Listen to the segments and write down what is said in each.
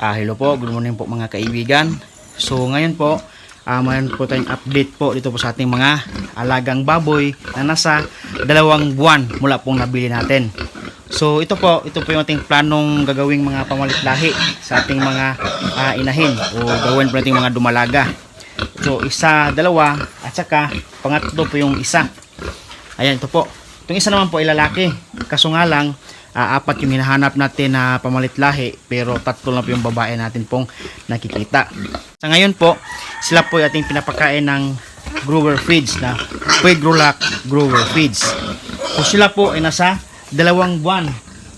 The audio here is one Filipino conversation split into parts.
Ah, hello po, good morning po mga kaibigan. So ngayon po, ah mayroon po tayong update po dito po sa ating mga alagang baboy na nasa dalawang buwan mula pong nabili natin. So ito po, ito po yung ating planong gagawing mga pamalitlahi sa ating mga ah, inahin o gawin po nating mga dumalaga. So isa, dalawa, at saka pangatlo po yung isa. Ayan, ito po. Itong isa naman po ay lalaki. Kaso nga lang, ah, apat yung hinahanap natin na pamalitlahi pero tatlo lang po yung babae natin pong nakikita. Sa ngayon po, sila po ating pinapakain ng grower feeds na Puegrolac grower feeds. So sila po ay nasa dalawang buwan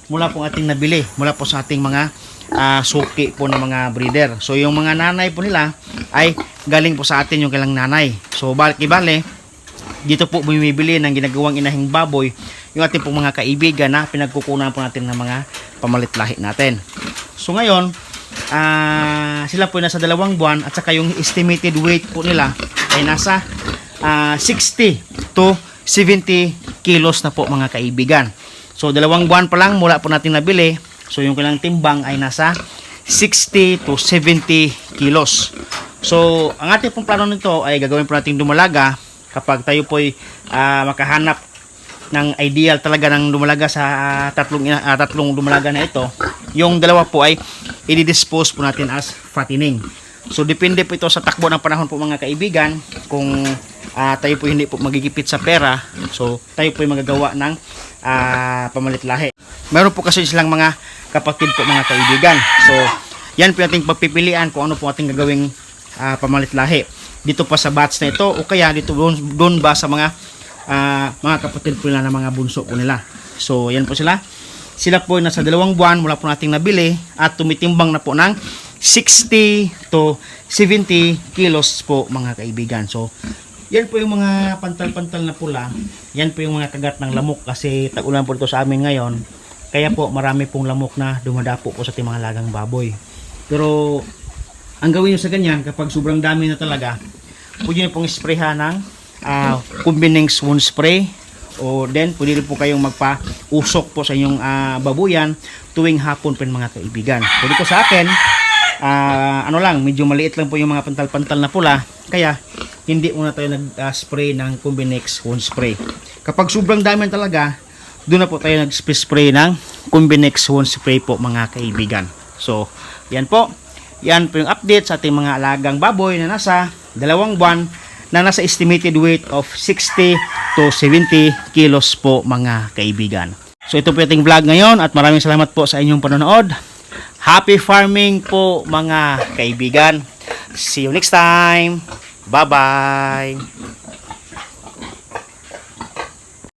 mula po ating nabili mula po sa ating mga ah, suki po ng mga breeder. So yung mga nanay po nila ay galing po sa atin yung kailang nanay. So balik bale dito po bumibili ng ginagawang inahing baboy yung ating pong mga kaibigan na pinagkukunan po natin ng mga pamalitlahi natin. So ngayon, ah, sila po nasa dalawang buwan at saka yung estimated weight po nila ay nasa ah, 60 to 70 kilos na po mga kaibigan. So dalawang buwan pa lang mula po natin nabili. So yung kailang timbang ay nasa 60 to 70 kilos. So ang ating pong plano nito ay gagawin po natin dumalaga kapag tayo po ay ah, makahanap ng ideal talaga ng dumalaga sa ah, tatlong ah, tatlong dumalaga na ito. Yung dalawa po ay i-dispose po natin as fattening. So depende po ito sa takbo ng panahon po mga kaibigan kung ah, tayo po hindi po magigipit sa pera. So tayo po ay magagawa ng ah, pamalitlahi. Meron po kasi silang mga kapatid po mga kaibigan. So yan po ating pagpipilian kung ano po ating gagawing ah, pamalitlahi. Dito pa sa batch na ito o kaya dito doon ba sa mga ah, mga kapatid po nila na mga bunso po nila. So yan po sila. Sila po nasa dalawang buwan mula po nating nabili at tumitimbang na po ng 60 to 70 kilos po mga kaibigan. So yan po yung mga pantal-pantal na pula. Yan po yung mga kagat ng lamok kasi tag-ulan po ito sa amin ngayon. Kaya po marami pong lamok na dumadapo po sa ating mga lagang baboy. Pero ang gawin nyo sa ganyan kapag sobrang dami na talaga, pwede nyo pong sprayhan ng uh, Combinix wound spray o then pwede rin po kayong magpa-usok po sa inyong ah, babuyan tuwing hapon po mga kaibigan. So dito sa akin, ah, ano lang, medyo maliit lang po yung mga pantal-pantal na pula, kaya hindi muna tayo nag-spray ng Combinix wound spray. Kapag sobrang dami talaga, doon na po tayo nag-spray ng Combinix wound spray po mga kaibigan. So, yan po. Yan po yung update sa ating mga alagang baboy na nasa dalawang buwan na nasa estimated weight of 60 to 70 kilos po mga kaibigan. So ito po ating vlog ngayon at maraming salamat po sa inyong panonood. Happy farming po mga kaibigan. See you next time. Bye-bye.